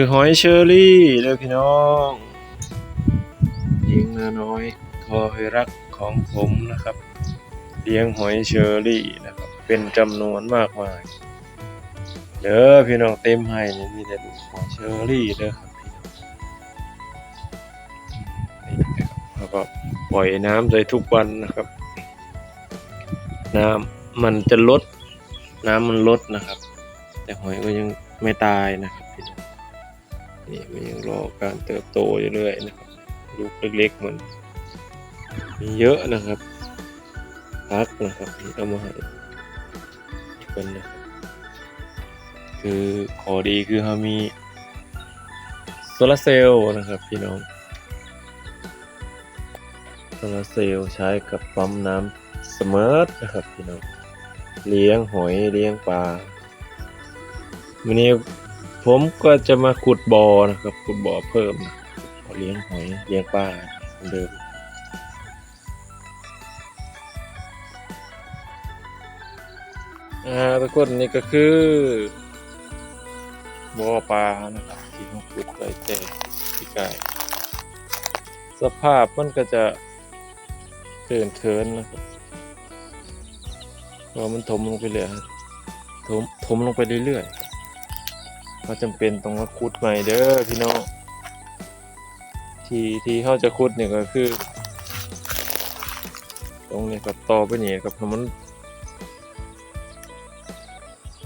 คือหอยเชอรี่เด้อพี่น้องหญิงนาน้อยคอยรักของผมนะครับ เลี้ยงหอยเชอรี่นะครับ เป็นจำนวนมากมายเด้อพี่น้องเต็มให้นี่มีแต่ลูกหอยเชอรี่เด้อครับพี่น้องแล้วก็ปล่อยน้ำใส่ทุกวันนะครับ น้ำมันจะลด น้ำมันลดนะครับ แต่หอยก็ยังไม่ตายนะครับ นี่มันยังรอการเติบโตอยู่เรื่อยนะครับลูกเล็กๆมันมีเยอะนะครับพักนะครับที่เอามาให้เป็นนะครับคือขอดีคือเขามีโซลาร์เซลล์นะครับพี่น้องโซลาร์เซลล์ใช้กับปั๊มน้ำเสมอนะครับพี่น้องเลี้ยงหอยเลี้ยงปลาวันนี้ ผมก็จะมาขุดบ่อนะครับ ขุดบ่อเพิ่มนะเลี้ยงหอยเลี้ยงปลาเดิมอ่าทุกคนนี่ก็คือบ่อปลานะครับที่ผมขุดไว้แต่ที่กายสภาพมันก็จะเกินเทินนะครับเพราะมันถมลงไปเรื่อยถมถมลงไปเรื่อยๆ ก็จำเป็นต้องมาขุดใหม่เด้อพี่น้องที่ที่เขาจะขุดเนี่ยก็คือ ตรงนี้กับต่อไปนี่กับมัน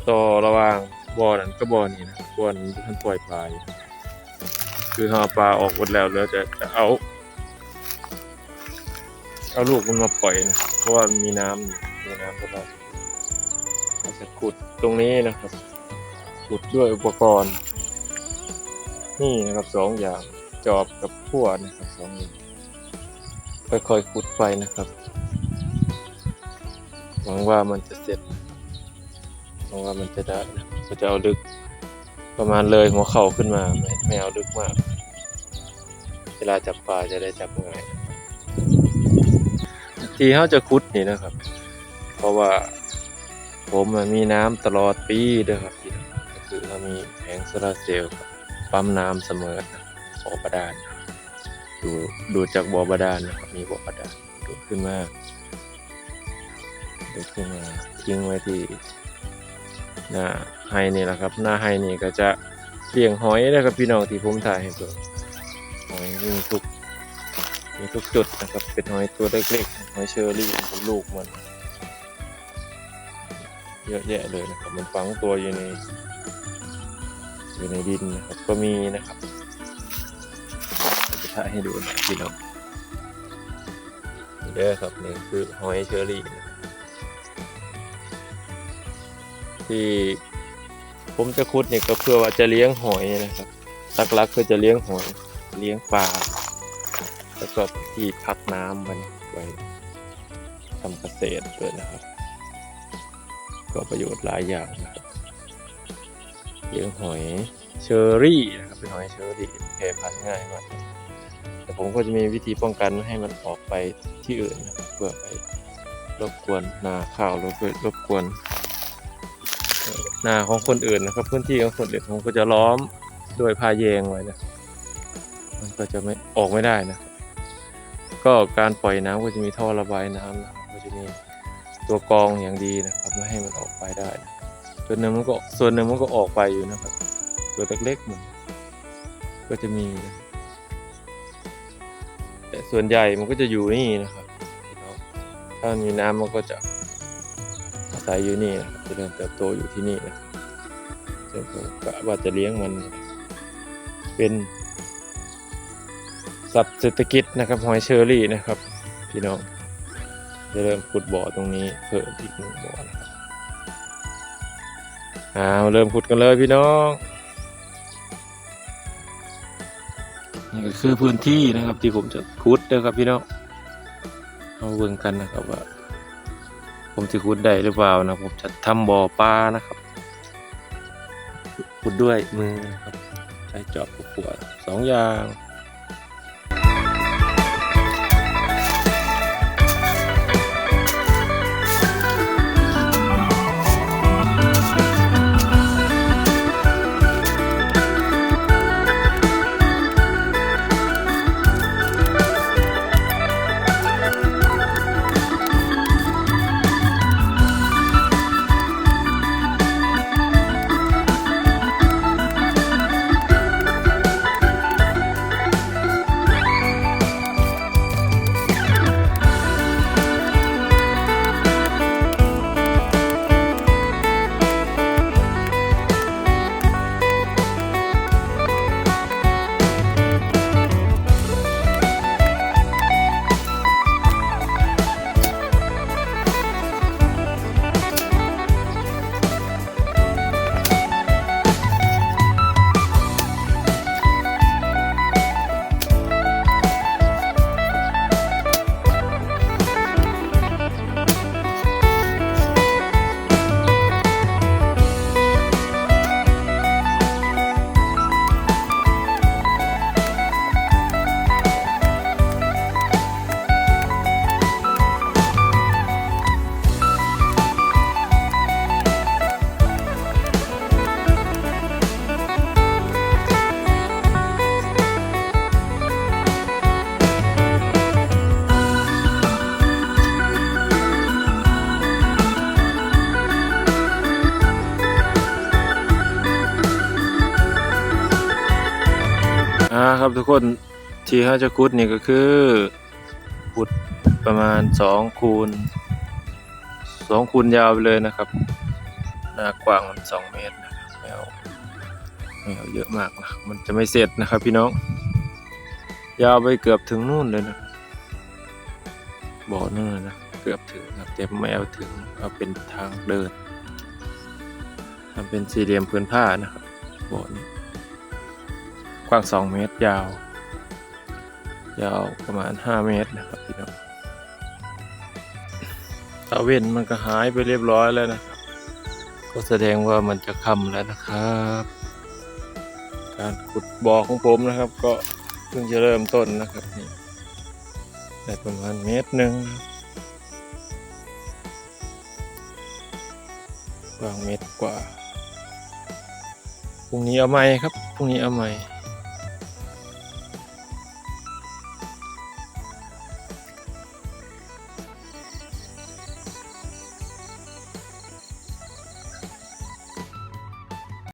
ต่อระหว่างบ่อนั้นก็บ่อนี้นะบ่อนั้นท่านปล่อยปลายคือเขาปลาออกหมดแล้วแล้วจะจะเอา เอาลูกมันมาปล่อยนะเพราะว่ามันมีน้ำมีน้ำตลอดเราจะขุดตรงนี้นะครับ ขุดด้วยอุปกรณ์ นี่นะครับสองอย่างจอบกับพั่วนะครับสองอย่างค่อยๆขุดไปนะครับ หวังว่ามันจะเสร็จหวังว่ามันจะได้นะก็จะเอาลึกประมาณเลยหัวเข่าขึ้นมาไม่ไม่เอาลึกมาก เวลาจับปลาจะได้จับง่ายที่เขาจะขุดนี่นะครับ เพราะว่าผมมีน้ำตลอดปีด้อครับ มีแผงโซลาเซลล์ปั๊มน้ำเสมอนะบ่อบาดาลดูดูจากบ่อบาดาลนะครับมีบ่อบาดาลดูขึ้นมาดูขึ้นมาทิ้งไว้ที่หน้าไฮนี่แหละครับ หน้าไฮนี่ก็จะเลี้ยงหอยนะครับพี่น้องที่ผมถ่ายให้ดูหอยมีทุกมีทุกจุดนะครับเป็นหอยตัวเล็กๆหอยเชอรี่เป็นลูกมันเยอะแยะเลยนะครับมันฝังตัวอยู่ใน อยู่ในดินนะครับก็มีนะครับจะถ่ายให้ดูนะพี่น้องเด้อครับนี่คือหอยเชอรี่นะที่ผมจะคุดเนี่ยก็เพื่อว่าจะเลี้ยงหอยนะครับหลักๆคือจะเลี้ยงหอยเลี้ยงปลาแล้วก็ที่พักน้ำมันไว้ทำเกษตรด้วยนะครับ ก็ประโยชน์หลายอย่างนะครับ เลี้ยงหอยเชอรี่นะครับเป็นหอยเชอรี่แพร่พันธุ์ง่ายมากแต่ผมก็จะมีวิธีป้องกันไม่ให้มันออกไปที่อื่นนะเพื่อไปรบกวนนาข้าวรบรบกวนนาของคนอื่นนะครับ พื้นที่ของคนอื่นผมก็จะล้อมด้วยผ้าแยงไว้นะมันก็จะไม่ออกไม่ได้นะ ก็การปล่อยน้ำก็จะมีท่อระบายน้ำนะก็จะมีตัวกรองอย่างดีนะครับไม่ให้มันออกไปได้นะ ส่วนหนึ่งมันก็ส่วนหนึ่งมันก็ออกไปอยู่นะครับ ตัวเล็กๆมันก็จะมีนะแต่ส่วนใหญ่มันก็จะอยู่นี่นะครับพี่น้องถ้ามีน้ำมันก็จะอาศัยอยู่นี่นะครับเริญเติบโตอยู่ที่นี่นะครับกะว่าจะเลี้ยงมันเป็นสัตว์เศรษฐกิจนะครับหอยเชอรี่นะครับ พี่น้องจะเริ่มขุดบ่อตรงนี้เพิ่มอีกหนึ่งบ่อนะครับ อ่าเริ่มขุดกันเลยพี่น้องนี่ก็คือพื้นที่นะครับ ที่ผมจะขุดนะครับพี่น้องเอาเบิ่งกันนะครับว่า ผมจะขุดได้หรือเปล่านะผมจะทำบ่อปลานะครับขุดด้วยมือนะครับใช้จอบกับขวดสองอย่าง ครับทุกคนที่เขาจะขุดนี่ก็คือขุดประมาณสองคูณสองคูณยาวไปเลยนะครับ หน้ากว้างมันสองเมตรนะครับไม่เอาไม่เยอะมากนะมันจะไม่เสร็จนะครับพี่น้อง ยาวไปเกือบถึงนู่นเลยนะบ่อนู่นนะเกือบถึงครับแต่ไม่เอาถึงเอาเป็นทางเดินทำเป็นสี่เหลี่ยมพื้นผ้านะครับบ่อนี้ ว้างสองเมตร ยาว ยาวประมาณห้าเมตรนะครับพี่น้องตาเวนมันก็หายไปเรียบร้อยแล้วนะครับ ก็แสดงว่ามันจะค่ำแล้วนะครับ การขุดบ่อของผมนะครับ ก็เพิ่งจะเริ่มต้นนะครับนี่ได้ประมาณเมตรหนึ่งกว้างเมตรกว่าพรุ่งนี้เอาใหม่ครับ พรุ่งนี้เอาใหม่